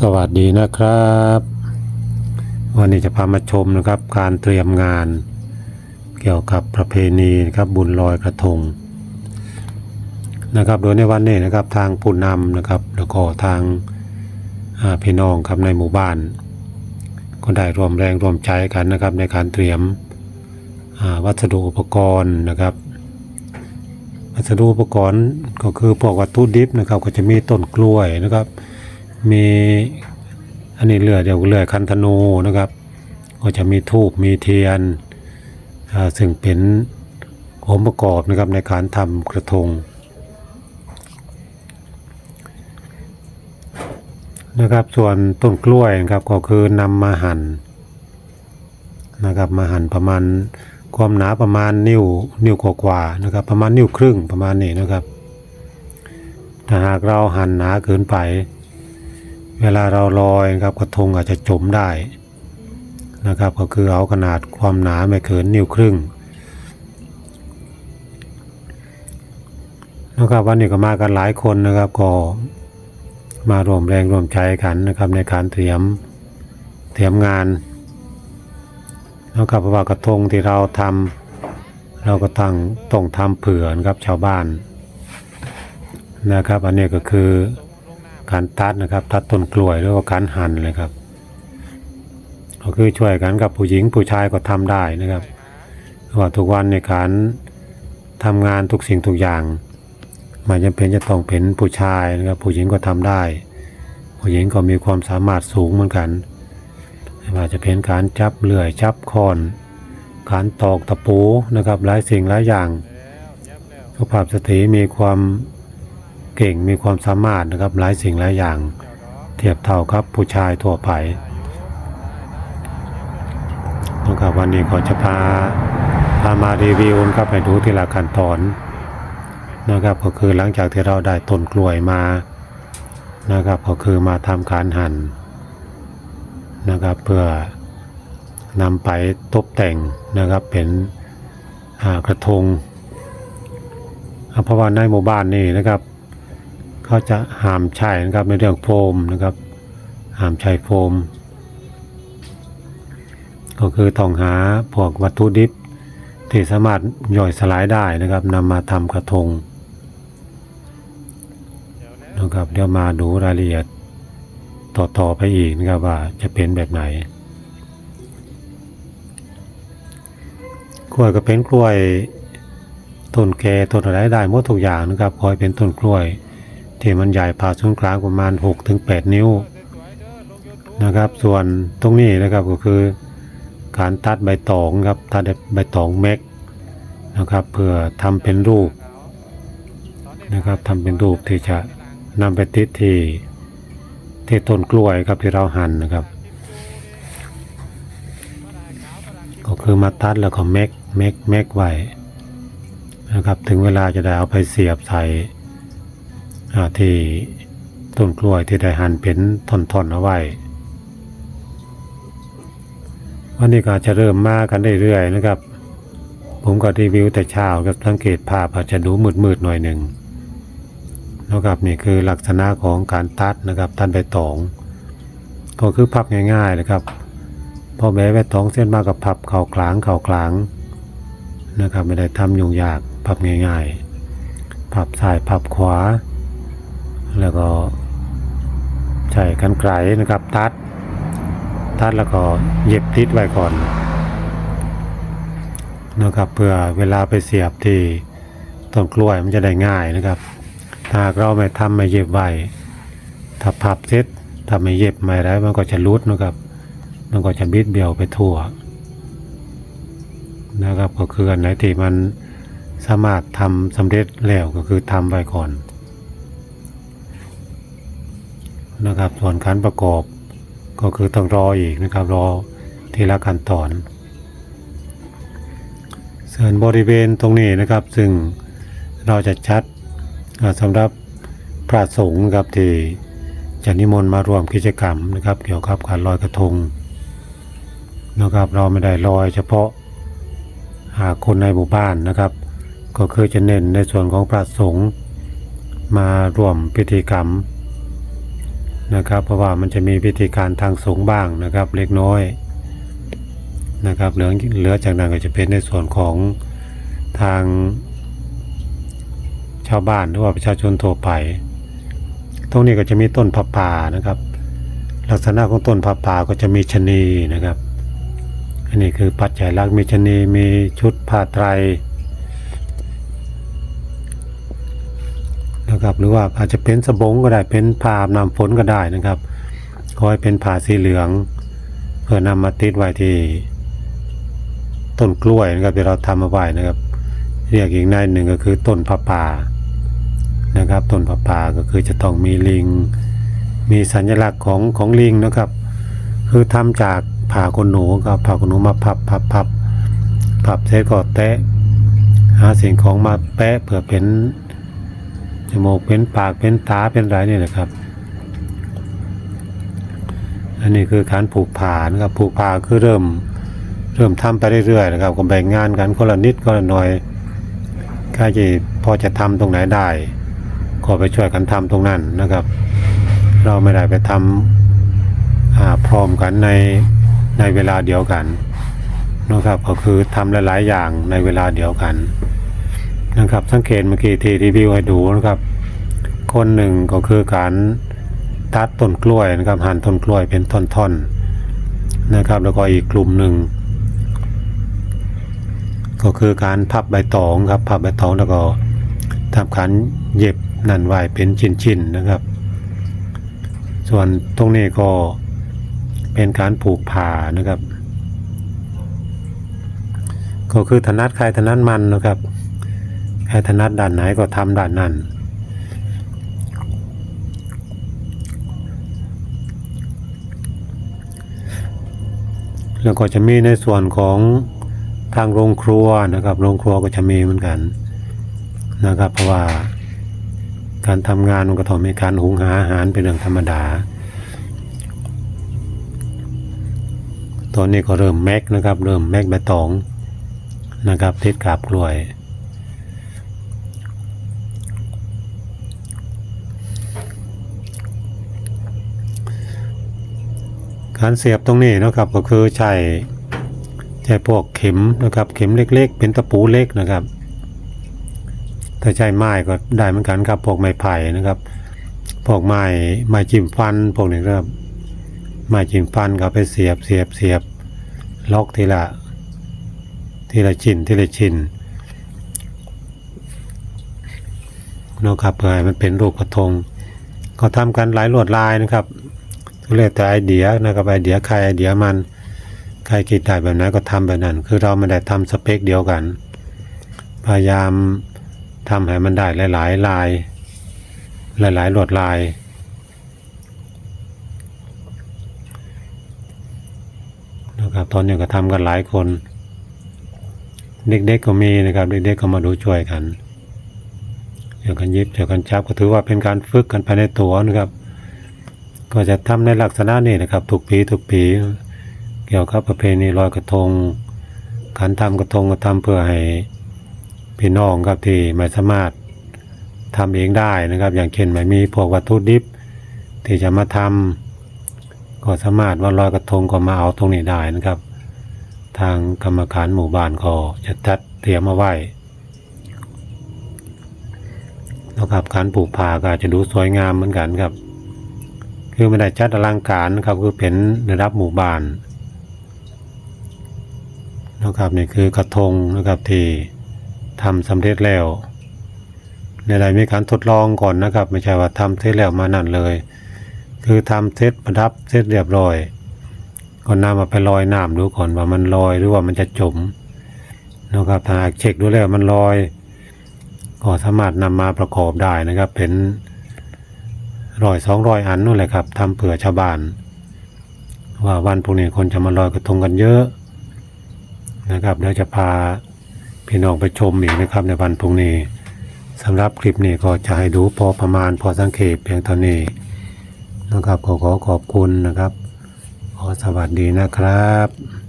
สวัสดีนะครับ วันนี้จะพามาชมนะครับ การเตรียมงาน เกี่ยวกับประเพณีนะครับบุญลอยกระทงนะครับ โดยในวันนี้นะครับทางผู้นำนะครับ แล้วก็ทางาพี่น้องครับในหมู่บ้าน ก็ได้รวมแรงรวมใจกันนะครับ ในการเตรียมวัสดุอุปกรณ์นะครับวัสดุอุปกรณ์ก็คือพวกวัตถุดิบนะครับ ก็จะมีต้นกล้วยนะครับ มีอันนี้เรือเดี๋ยวเรือคันธนูนะครับ ก็จะมีทูบมีเทียนอ่าซึ่งเป็นองค์ประกอบนะครับในการทำกระทงนะครับส่วนต้นกล้วยนะครับก็คือนำมาหั่นนะครับมาหั่นประมาณความหนาประมาณนิ้วนิ้วกว่าๆนะครับ ประมาณนิ้วครึ่งประมาณนี้นะครับ ถ้าหากเราหั่นหนาเกินไป เวลาเราลอยนะครับกระทงอาจจะจมได้นะครับ ก็คือเอาขนาดความหนาไม่เกินนิ้วครึ่งนะครับวันนี้ก็มากันหลายคนนะครับก็มารวมแรงรวมใจกันนะครับในการเตรียมเตรียมงานนะครับเพราะว่ากระทงที่เราทำเราก็ตั้งต้องทำเผื่อนะครับชาวบ้านนะครับ อันนี้ก็คือ การตัดนะครับ ตัดต้นกล้วยหรือว่าการหั่นเลยครับ ก็คือช่วยกันกับผู้หญิงผู้ชายก็ทำได้นะครับว่าทุกวันในการทำงานทุกสิ่งทุกอย่างมันจำเป็นจะต้องเป็นผู้ชายนะครับ ผู้หญิงก็ทำได้ ผู้หญิงก็มีความสามารถสูงเหมือนกันไม่ว่าจะเป็นการจับเลื่อยจับคอนการตอกตะปูนะครับ หลายสิ่งหลายอย่างสุภาพสตรีมีความ เก่งมีความสามารถนะครับหลายสิ่งหลายอย่าง เทียบเท่ากับผู้ชายทั่วไปนะครับวันนี้ก็จะพาพามารีวิวนะครับไปดูทีละขั้นตอนนะครับก็คือหลังจากที่เราได้ต้นกล้วยมานะครับก็คือมาทำการหั่นนะครับเพื่อนำไปตกแต่งนะครับเป็นอากระทงเพราะว่าในหมู่บ้านนี่นะครับ เขาจะห้ามใช้นะครับในเรื่องโฟมนะครับห้ามใช้โฟม ก็คือต้องหาพวกวัตถุดิบที่สามารถย่อยสลายได้นะครับนำมาทำกระทงนะครับเดี๋ยวมาดูรายละเอียดต่อๆไปอีกนะครับว่าจะเป็นแบบไหน กล้วยก็เป็นกล้วยต้นแก่ต้นอะไรได้หมดทุกอย่างนะครับคอยเป็นต้นกล้วย ที่มันใหญ่ผ่าศูนย์กลางประมาณ6ถึง8นิ้วนะครับ ส่วนตรงนี้นะครับก็คือการตัดใบตองครับตัดใบตองเม็กนะครับเพื่อทำเป็นรูปนะครับทำเป็นรูปที่จะนำไปติดที่ที่ต้นกล้วยครับที่เราหั่นนะครับ ก็คือมาตัดแล้วก็เม็กเม็กเม็กไว้นะครับถึงเวลาจะได้เอาไปเสียบใส่ ที่ต้นกล้วยที่ได้หั่นเป็นท่อนๆเอาไว้วันนี้ก็จจะเริ่มมากันเรื่อยๆนะครับ ผมก็รีวิวแต่เช้ากับสังเกตภาพอาจจะดูมืดๆหน่อยหนึ่งนะครับนี่คือลักษณะของการตัดนะครับตัดใบตองก็คือพับง่ายๆนะครับพอแม้ใบตองเส้นมากกับพับเข่ากลางเข่ากลางนะครับไม่ได้ทำยุ่งยากพับง่ายๆ พับซ้ายพับขวา แล้วก็ใช้กันไกลนะครับ ตัด ตัดแล้วก็เย็บติดไว้ก่อนนะครับ เพื่อเวลาไปเสียบที่ต้นกล้วยมันจะได้ง่ายนะครับ ถ้าเราไม่ทำไม่เย็บไว้ถ้าพับเสร็จถ้าไม่เย็บไม่ได้มันก็จะรุดนะครับ มันก็จะบิดเบี้ยวไปทั่วนะครับก็คืออันไหนที่มันสามารถทำสำเร็จแล้วก็คือทำไว้ก่อน นะครับ ส่วนการประกอบก็คือต้องรออีกนะครับ รอทีละขั้นตอน ส่วนบริเวณตรงนี้นะครับ ซึ่งเราจะชัดอ่าสำหรับพระสงฆ์นะครับที่จะนิมนต์มาร่วมกิจกรรมนะครับ เกี่ยวกับการลอยกระทงนะครับ เราไม่ได้ลอยเฉพาะหาคนในหมู่บ้านนะครับ ก็คือจะเน้นในส่วนของพระสงฆ์มาร่วมพิธีกรรม นะครับ เพราะว่ามันจะมีพิธีการทางสงฆ์บ้างนะครับ เล็กน้อยนะครับเหลือเหลือจากนั้นก็จะเป็นในส่วนของทางชาวบ้านหรือว่าประชาชนทั่วไป ตรงนี้ก็จะมีต้นผับป่านะครับ ลักษณะของต้นผับป่าก็จะมีชะนีนะครับ อันนี้คือปัจจัยลักมีชะนีมีชุดผ้าไตร นะครับ หรือว่าอาจจะเป็นสบงก็ได้เป็นผ้าน้ำฝนก็ได้นะครับขอให้เป็นผ้าสีเหลือง เพื่อนำมาติดไว้ที่ต้นกล้วยนะครับที่เราทำเอาไว้นะครับ เรียกอีกในหนึ่งก็คือต้นผ้าป่านะครับต้นผ้าป่าก็คือจะต้องมีลิง มีสัญลักษณ์ของของลิงนะครับ คือทำจากผ่าขนหนูครับผ่าขนหนูมาพับพับพับพับเสร็จก็แตะหาสิ่งของมาแปะเพื่อเป็น จมูกเป็นปากเป็นตาเป็นไรนี่แหละครับ อันนี้คือการผูกผ่านครับผูกผ่าคือเริ่มเริ่มทำไปเรื่อยๆนะครับก็แบ่งงานกันคนละนิดคนละหน่อยใครจะพอจะทำตรงไหนได้ ก็ไปช่วยกันทำตรงนั้นนะครับ เราไม่ได้ไปทำอ่าพร้อมกันในในเวลาเดียวกันนะครับก็คือทำหลาย ๆ อย่างในเวลาเดียวกัน นะครับ สังเกตเมื่อกี้ที่รีวิวให้ดูนะครับ คนหนึ่งก็คือการตัดต้นกล้วยนะครับหั่นต้นกล้วยเป็นท่อนๆนะครับ แล้วก็อีกกลุ่มหนึ่งก็คือการพับใบตองครับพับใบตองแล้วก็ทำการเย็บนั่นไว้เป็นชิ้นๆนะครับ ส่วนตรงนี้ก็เป็นการผูกผ่านะครับ ก็คือถนัดใครถนัดมันนะครับ ครถนัดด้านไหนก็ทำด้านนั้น แล้วก็จะมีในส่วนของทางโรงครัวนะครับ โรงครัวก็จะมีเหมือนกันนะครับ เพราะว่าการทำงานมันก็ต้องมีการหุงหาอาหารเป็นเรื่องธรรมดา ตอนนี้ก็เริ่มแม็กนะครับ เริ่มแม็กใบตองนะครับติดกาบกล้วย การเสียบตรงนี้นะครับก็คือใช้ใช้พวกเข็มนะครับ เข็มเล็ก ๆ เป็นตะปูเล็กนะครับ ถ้าใช้ไม้ก็ได้เหมือนกันครับพวกไม้ไผ่นะครับพวกไม้ไม้จิ้มฟันพวกนี้ครับไม้จิ้มฟันก็ไปเสียบเสียบเสียบล็อกทีละทีละชิ้นทีละชิ้นนะครับเพื่อให้มันเป็นรูปกระทง ก็ทำกันหลายลวดลายนะครับ เรียแต่ไอเดียนะครับไอเดียใครไอเดียมันใครคิดได้แบบไหนก็ทำแบบนั้น คือเราไม่ได้ทำสเปคเดียวกัน พยายามทำให้มันได้หลายๆลาย หลายๆลวดลายนะครับตอนนี้ก็ทำกันหลายคน เด็กๆก็มีนะครับเด็กๆก็มาดูช่วยกันเดี๋ยวกันยิบเดี๋ยวกันจับก็ถือว่าเป็นการฝึกกันภายในตัวนะครับ ก็จะทำในลักษณะนี้นะครับทุกปีทุกปี เกี่ยวกับประเพณีลอยกระทง การทำกระทงก็ทำเพื่อให้พี่น้องครับที่ไม่สามารถทำเองได้นะครับ อย่างเช่นไม่มีพวกวัตถุดิบที่จะมาทำก็สามารถว่าลอยกระทงก็มาเอาตรงนี้ได้นะครับ ทางกรรมการหมู่บ้านก็จะจัดเตรียมเอาไว้นะครับการปลูกผาก็จะดูสวยงามเหมือนกันครับ คือไม่ได้จัดอลังการนะครับคือเป็นระดับหมู่บ้านนะครับนี่คือกระทงนะครับที่ทำสำเร็จแล้วในใดมีการทดลองก่อนนะครับ ไม่ใช่ว่าทำเสร็จแล้วมานั่นเลย คือทำเสร็จประดับเสร็จเรียบร้อยก็นำมาไปลอยน้ำดูก่อนว่ามันลอยหรือว่ามันจะจมนะครับถ้าเช็คดูแล้วมันลอย ก็สามารถนำมาประกอบได้นะครับเป็น ร้อยสองร้อยอันนู่นแหละครับทำเผื่อชาวบ้าน ว่าวันพรุ่งนี้คนจะมาลอยกระทงกันเยอะนะครับเดี๋ยวจะพาพี่น้องไปชมอีกนะครับในวันพรุ่งนี้สำหรับคลิปนี้ก็จะให้ดูพอประมาณพอสังเกตเพียงเท่านี้นะครับขอขอขอบคุณนะครับ ขอสวัสดีนะครับ